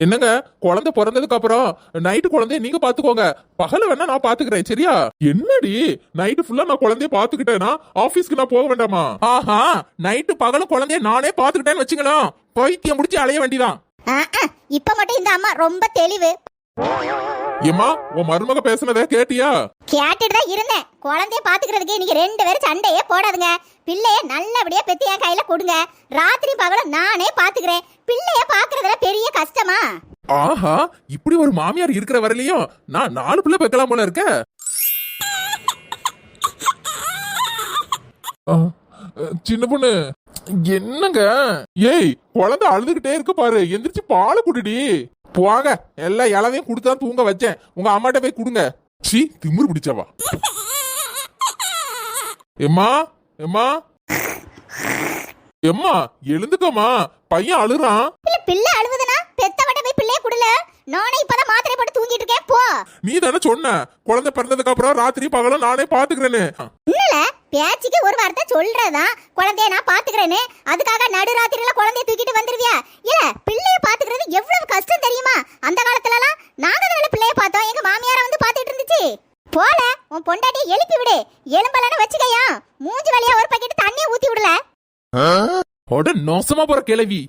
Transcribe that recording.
என்னங்க? குழந்தை பிறந்ததுக்கு அப்புறம் நைட்டு குழந்தைய நீங்க பாத்துக்கோங்க. பகல வேணா நான் பாத்துக்கிறேன் சரியா? என்னடி? நைட்டு ஃபுல்லா நான் குழந்தைய பாத்துக்கிட்டேன்னா ஆபீஸ்க்கு நான் போக வேண்டாமா? ஆஹா நைட்டு பகல குழந்தைய நானே பாத்துக்கிட்டேன்னு வச்சுக்கலாம் பைத்தியம் முடிச்சு அலைய வேண்டிதான். இப்ப மட்டும் இந்த அம்மா ரொம்ப தெளிவு. ஏமா உன் மருமக பேசுனத கேட்டியா? கேட்டுட்டு தான் இருந்தேன். குழந்தைய பாத்துக்கிறதுக்கு நீங்க ரெண்டு பேரும் சண்டையே போடாதுங்க. பிள்ளைய நல்லபடியா பெத்து என் கையில கொடுங்க. ராத்திரி பகலும் நானே பாத்துக்கிறேன். பிள்ளைய பாக்குறதுல பெரிய கஷ்டமா? ஆஹா இப்படி ஒரு மாமியார் இருக்கிற வரலையும் நான் நாலு பிள்ளை வைக்கலாம் போல இருக்க. சின்ன பொண்ணு என்னங்க? ஏய் குழந்தை அழுதுகிட்டே இருக்கு பாரு. எந்திரிச்சு பாலை குடுடி. போங்க. எல்லா இளவையும் கொடுத்தா தூங்க வச்சேன். உங்க அம்மாட்ட போய் கொடுங்க. சீ திமிரு பிடிச்சவா? எம்மா எம்மா. எம்மா எழுந்துக்கம்மா. பையன் அழுறான். இல்ல பிள்ளை அழுவுதுன்னா பெத்தவட்ட போய் பிள்ளைய குடுல. நானே இப்பதான் மாத்திரை போட்டு தூங்கிட்டு இருக்கேன். போ. நீ தானே சொன்ன. குழந்தை பிறந்ததுக்கு அப்புறம் ராத்திரி பகலும் நானே பாத்துக்கிறேன்னு. இல்லல பேச்சுக்கு ஒரு வார்த்தை சொல்றதா குழந்தைய நான் பாத்துக்கிறேன்னு. அதுக்காக நடுராத்திரியில குழந்தைய தூக்கிட்டு வந்துருவியா இல்ல பிள்ளைய பாத்துக்கிறது எவ்வளவு கஷ்டம் தெரியுமா அந்த காலத்துல எல்லாம் நாங்க தானே பிள்ளைய பார்த்தோம். எங்க மாமியாரை வந்து பாத்துட்டு இருந்துச்சு. போல உன் பொண்டாட்டியை எழுப்பி விடு. எலும்பலன்னு வச்சுக்கையா. மூஞ்சி வழியா ஒரு பக்கெட் தண்ணியை ஊத்தி விடல. உட நோசமா போற கிளவி.